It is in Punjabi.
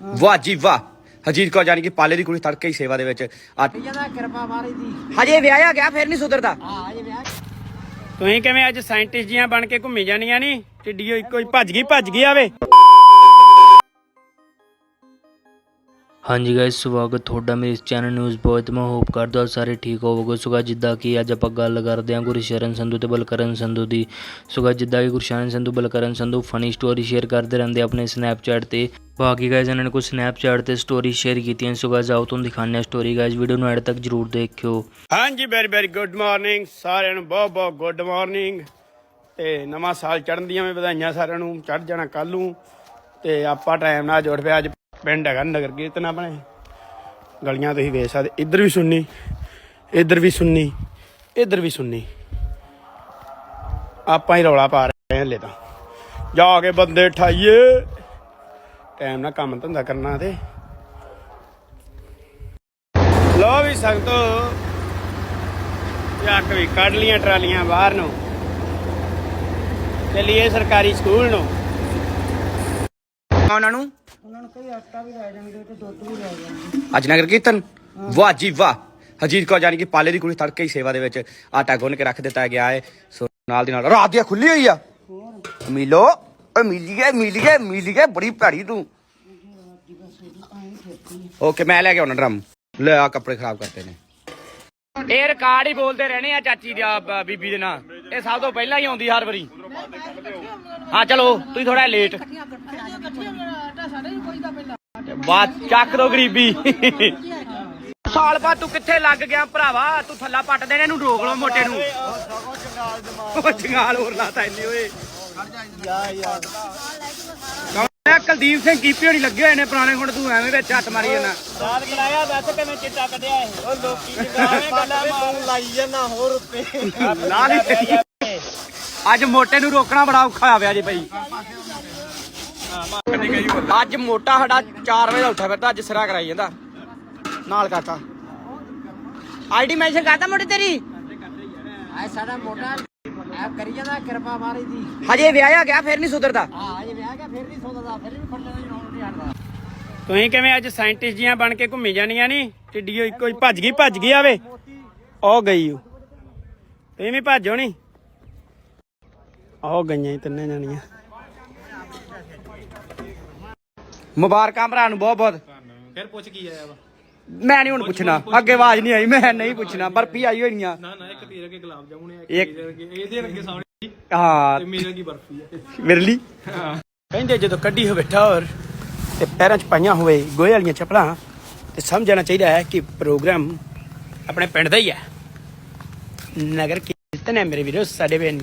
ਵਾਹ ਜੀ ਵਾਹ। ਹਜੀਤ ਕੌਰ ਜਾਨੀ ਕਿ ਪਾਲੇ ਦੀ ਕੁੜੀ ਤੜਕੇ ਹੀ ਸੇਵਾ ਦੇ ਵਿੱਚ। ਆ ਕਿਰਪਾ ਮਾਰੀ ਦੀ। ਹਜੇ ਵਿਆਹਿਆ ਗਿਆ ਫਿਰ ਨਹੀਂ ਸੁਧਰਦਾ। ਹਾਂ ਅਜੇ ਵਿਆਹ ਤੁਸੀਂ ਕਿਵੇਂ ਅੱਜ ਸਾਇੰਟਿਸਟ ਜੀਆਂ ਬਣ ਕੇ ਘੁੰਮੀ ਜਾਣੀਆਂ ਨਹੀਂ ਟਿੱਡੀਓ ਇੱਕੋ ਹੀ ਭੱਜ ਗਈ ਭੱਜ ਗਈ ਆਵੇ। ਹਾਂਜੀ ਗਾਇਸ ਸਵਾਗਤ ਤੁਹਾਡਾ ਮੇਰੇ ਇਸ ਚੈਨਲ ਨਿਊਜ਼ ਬੋਏ ਤੇ ਮੈਂ ਹੋਪ ਕਰਦਾ ਹਾਂ ਸਾਰੇ ਠੀਕ ਹੋਵੋਗੇ। ਸੁਗਾ ਜਿੱਦਾਂ ਕਿ ਅੱਜ ਆਪਾਂ ਗੱਲ ਕਰਦੇ ਹਾਂ ਗੁਰਸ਼ਰਨ ਸੰਧੂ ਤੇ ਬਲਕਰਨ ਸੰਧੂ ਦੀ। ਸੁਗਾ ਜਿੱਦਾਂ ਕਿ Gursharan Sandhu, Balkaran Sandhu funny story share ਕਰਦੇ ਰਹਿੰਦੇ ਆਪਣੇ ਸਨੈਪਚੈਟ ਤੇ। ਬਾਕੀ ਗਾਇਸ ਇਹਨਾਂ ਨੇ ਕੁਝ ਸਨੈਪਚੈਟ ਤੇ ਸਟੋਰੀ ਸ਼ੇਅਰ ਕੀਤੀਆਂ। ਸੁਗਾ ਜਾਓ ਤੁਹਾਨੂੰ ਦਿਖਾਉਂਦੇ ਹਾਂ ਸਟੋਰੀ ਗਾਇਸ ਵੀਡੀਓ ਨੂੰ ਐਡ ਤੱਕ ਜਰੂਰ ਦੇਖਿਓ। ਹਾਂਜੀ ਵੈਰੀ ਵੈਰੀ ਗੁੱਡ ਮਾਰਨਿੰਗ ਸਾਰਿਆਂ ਨੂੰ ਬਹੁਤ ਬਹੁਤ ਗੁੱਡ ਮਾਰਨਿੰਗ ਤੇ ਨਵਾਂ ਸਾਲ ਚੜ੍ਹਨ ਦੀਆਂ ਵੀ ਵਧਾਈਆਂ ਸਾਰਿਆਂ ਨੂੰ, ਚੜ੍ਹ ਜਾਣਾ ਕੱਲ ਨੂੰ। ਤੇ ਆਪਾਂ ਟਾਈਮ ਨਾਲ ਜੁੜ ਪਿਆ ਅੱਜ। ਪਿੰਡ ਹੈਗਾ ਨਗਰ ਕੀਰਤਨ ਆਪਣੇ। ਗਲੀਆਂ ਤੁਸੀਂ ਵੇਖ ਸਕਦੇ, ਇੱਧਰ ਵੀ ਸੁਣਨੀ ਇੱਧਰ ਵੀ ਸੁਣਨੀ ਇੱਧਰ ਵੀ ਸੁਣਨੀ ਆਪਾਂ ਹੀ ਰੌਲਾ ਪਾ ਰਹੇ ਹਾਂ ਹਲੇ ਤਾਂ। ਜਾ ਕੇ ਬੰਦੇ ਠਾਈਏ। ਟਾਈਮ ਨਾਲ ਕੰਮ ਧੰਦਾ ਕਰਨਾ ਤੇ। ਲੋ ਵੀ ਸੰਗਤੋ ਚੱਕ ਵੀ ਕੱਢ ਲੀਆਂ ਟਰਾਲੀਆਂ ਬਾਹਰ ਨੂੰ। ਚਲੀਏ ਸਰਕਾਰੀ ਸਕੂਲ ਨੂੰ। ਉਹਨਾਂ ਨੂੰ? ਉਹਨਾਂ ਨੂੰ ਕਈ ਆਟਾ ਵੀ ਲੈ ਜਾਣਗੇ ਤੇ ਦੁੱਧ ਵੀ ਲੈ ਜਾਣਗੇ ਅੱਜ ਨਗਰ ਕੀਰਤਨ? ਵਾਹ ਜੀ ਵਾਹ। ਹਜੀਤ ਕੌਰ ਜਾਨੀ ਕਿ ਪਾਲੇ ਦੀ ਕੁੜੀ ਤੜਕੇ ਹੀ ਸੇਵਾ ਦੇ ਵਿੱਚ ਆਟਾ ਗੁੰਨ ਕੇ ਰੱਖ ਦਿੱਤਾ ਗਿਆ ਹੈ। ਸੋ ਨਾਲ ਦੀ ਨਾਲ ਰਾਤ ਦੀ ਖੁੱਲੀ ਹੋਈ ਆ। ਮਿਲੋ ਓ ਮਿਲੀਏ ਮਿਲੀਏ ਮਿਲੀਏ ਬੜੀ ਭੈੜੀ ਤੂੰ। ਓਕੇ ਮੈਂ ਲੈ ਕੇ ਆਉਣਾ ਡਰਮ। ਲੈ ਆ ਕੱਪੜੇ ਖਰਾਬ ਕਰਤੇ ਨੇ। ਇਹ ਰਿਕਾਰਡ ਹੀ ਬੋਲਦੇ ਰਹਿਣੇ ਆ ਚਾਚੀ ਦੀ ਬੀਬੀ ਦੇ ਨਾਂ। ਇਹ ਸਭ ਤੋਂ ਪਹਿਲਾਂ ਹੀ ਆਉਂਦੀ ਹਰ ਵਾਰੀ। ਹਾਂ ਚਲੋ ਤੁਸੀਂ ਥੋੜਾ ਲੇਟ ਬਾਤ ਚੱਕ ਦੋ ਗਰੀਬੀ। ਸਾਲ ਬਾਅਦ ਤੂੰ ਕਿੱਥੇ ਲੱਗ ਗਿਆ ਭਰਾਵਾ? ਤੂੰ ਥੱਲਾ ਪੱਟ ਦੇਣੇ ਇਹਨੂੰ ਰੋਕ ਲਓ ਮੋਟੇ ਨੂੰ। ਉਹ ਜੰਗਾਲ ਹੋਰ ਲਾਤਾ ਇੰਨੇ ਓਏ। ਹੈ ਕੁਲਦੀਪ ਸਿੰਘ ਕੀਪੀ ਹੋਣੀ ਲੱਗੇ ਹੋਏ ਨੇ ਪੁਰਾਣੇ ਹੁਣ ਤੂੰ ਐਵੇਂ ਵਿੱਚ ਹੱਥ ਮਾਰੀ ਜਾਂਦਾ। ਸਾਦ ਕਰਾਇਆ ਦੱਸ ਕਿਵੇਂ ਚਿੱਟਾ ਕੱਢਿਆ ਇਹ? ਉਹ ਲੋਕੀ ਜਿਵੇਂ ਗੱਲਾਂ ਮਾਰ ਲਾਈ ਜਾਂਦਾ ਹੋਰ ਉੱਤੇ। ਲਾ ਲਈ। ਅੱਜ ਮੋਟੇ ਨੂੰ ਰੋਕਣਾ ਬੜਾ ਔਖਾ ਹੋਇਆ ਜੀ ਭਾਈ। ਅੱਜ ਮੋਟਾ ਸਾਡਾ 4 ਵਜੇ ਦਾ ਉੱਠਿਆ ਫਿਰਦਾ ਅੱਜ ਸਿਰਾ ਕਰਾਈ ਜਾਂਦਾ। ਨਾਲ ਕਾਕਾ ਆਈਡੀ ਮੈਂਸ਼ਨ ਕਰਤਾ ਮੋਟੇ ਤੇਰੀ? ਐ ਸਾਡਾ ਮੋਟਾ ਐ ਕਰੀ ਜਾਂਦਾ ਕਿਰਪਾ ਮਾਰੀ ਦੀ। ਹਜੇ ਵਿਆਹਿਆ ਗਿਆ ਫਿਰ ਨਹੀਂ ਸੁਧਰਦਾ। ਹਾਂ ਅਜੇ ਵਿਆਹ ਗਿਆ ਫਿਰ ਨਹੀਂ ਸੋਦਾ ਫਿਰ ਵੀ ਖੱਟਣਾ ਨਹੀਂ ਰੋਣ ਨਹੀਂ ਹਟਦਾ। ਤੁਸੀਂ ਕਿਵੇਂ ਅੱਜ ਸਾਇੰਟਿਸਟ ਜੀਆਂ ਬਣ ਕੇ ਘੁੰਮੀ ਜਾਣੀਆਂ ਨਹੀਂ ਟਿੱਡੀਓ ਇੱਕੋ ਹੀ ਭੱਜ ਗਈ ਭੱਜ ਗਈ ਆਵੇ। ਉਹ ਗਈ ਉਹ ਤੁਸੀਂ ਵੀ ਭੱਜੋ ਨਹੀਂ ਉਹ ਗਈਆਂ ਤਿੰਨੇ ਜਾਣੀਆਂ। ਮੁਬਾਰਕਾਂ ਭਰਾ ਨੂੰ ਬਹੁਤ ਬਹੁਤ। ਫਿਰ ਪੁੱਛ ਕੀ ਆਇਆ ਵਾ? ਮੈਂ ਨਹੀਂ ਹੁਣ ਪੁੱਛਣਾ। ਅੱਗੇ ਆਵਾਜ਼ ਨਹੀਂ ਆਈ ਮੈਂ ਨਹੀਂ ਪੁੱਛਣਾ ਬਰਫੀ ਆਈ ਹੋਈ ਆ ਨਾ ਨਾ ਇੱਕ ਤੇਰੇ ਕੇ ਗੁਲਾਬ ਜਾਮੁਨ ਹੈ ਇੱਕ ਇਹਦੇ ਅੱਗੇ ਸਾਹਮਣੇ ਹਾਂ। ਮੇਰੇ ਕੀ ਬਰਫੀ ਹੈ। ਮੇਰੇ ਲਈ? ਕਹਿੰਦੇ ਜਦੋਂ ਕੱਢੀ ਹੋਵੇ ਠੌਰ ਤੇ ਪੈਰਾਂ 'ਚ ਪਾਈਆਂ ਹੋਵੇ ਗੋਹੇ ਵਾਲੀਆਂ ਚੱਪਲਾਂ ਤੇ ਸਮਝਣਾ ਚਾਹੀਦਾ ਹੈ ਕਿ ਪ੍ਰੋਗਰਾਮ ਆਪਣੇ ਪਿੰਡ ਦਾ ਹੀ ਹੈ। ਨਗਰ ਕੀਰਤਨ ਹੈ ਮੇਰੇ ਵੀਰੋ ਸਾਡੇ ਪਿੰਡ।